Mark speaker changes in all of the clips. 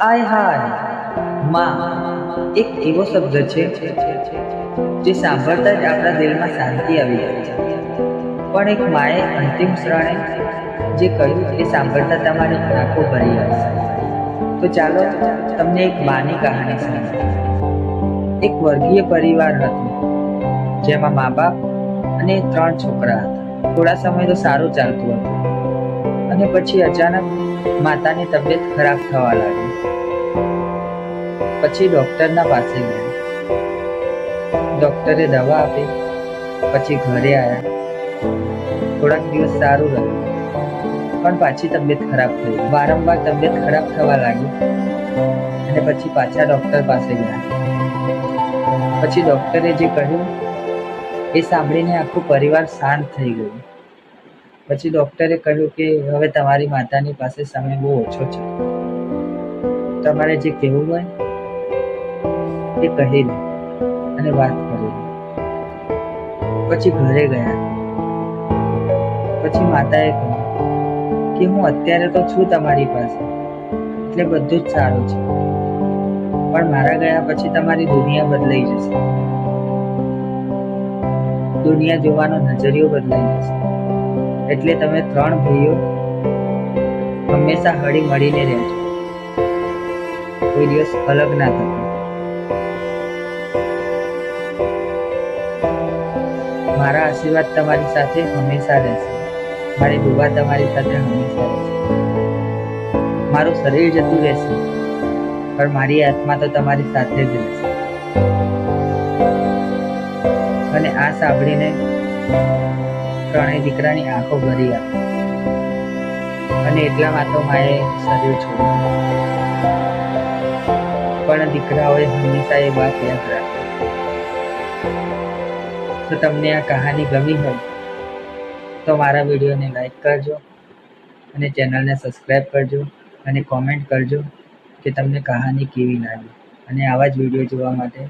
Speaker 1: આય હાય. માં, એક એવો શબ્દ છે જે સાંભળતા જ આપણા દિલમાં શાંતિ આવી જાય છે. પણ એક માએ અંતિમ ક્ષણે જે કહ્યું એ સાંભળતા તમારી આંખો ભરી આવશે તો ચાલો તમને એક માની કહાની સંભળાવું એક વર્ગીય પરિવાર હતો, જેમાં મા બાપ અને ત્રણ છોકરા હતા. થોડા સમય તો સારું ચાલતું હતું. અને પછી અચાનક માતાની તબિયત ખરાબ થવા લાગી. પછી ડૉક્ટરના પાસે ગયા. ડૉક્ટરે દવા આપી, પછી ઘરે આવ્યા થોડાક દિવસ સારું રહ્યું. પણ પાછી તબિયત ખરાબ થઈ. વારંવાર તબિયત ખરાબ થવા લાગી. અને પછી પાછા ડૉક્ટર પાસે ગયા. પછી ડૉક્ટરે જે કહ્યું, એ સાંભળીને આખું પરિવાર શાંત થઈ ગયું. પછી ડૉક્ટરે કહ્યું કે, હવે તમારી માતાની પાસે સમય બહુ ઓછો છે. તમારે જે કહેવું હોય એ કહેલી અને વાત કરેલી પછી ઘરે ગયા. પછી માતાએ કહ્યું કે હું અત્યારે તો છું તમારી પાસે. એટલે બધું જ સારું છે. પણ મારા ગયા પછી તમારી દુનિયા બદલાઈ જશે. દુનિયા જોવાનો નજરિયો બદલાઈ જશે. એટલે તમે ત્રણ ભાઈઓ હંમેશા હળી મળીને રહેજો. કોઈ દિવસ અલગ ના થતા મારા આશીર્વાદ તમારી સાથે હંમેશા રહેશે. મારી દુવા તમારી સાથે હંમેશા રહેશે. મારું શરીર જતું રહેશે, પણ મારી આત્મા તો તમારી સાથે જ રહેશે. અને આ સાંભળીને ત્રણેય દીકરાની આંખો ભરી આપી. અને એટલામાં તો માએ શરીર છોડ્યું પણ દીકરાઓએ હંમેશા એ વાત યાદ રાખી. તો તમને આ કહાની ગમી હોય, તો મારા વિડીયોને લાઈક કરજો અને ચેનલને સબસ્ક્રાઈબ કરજો અને કોમેન્ટ કરજો કે તમને કહાની કેવી લાગી. અને આવા જ વીડિયો જોવા માટે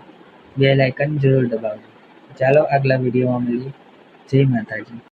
Speaker 1: બેલ આઇકન જરૂર દબાવજો. ચાલો આગલા વિડીયોમાં મળીએ. જય માતાજી.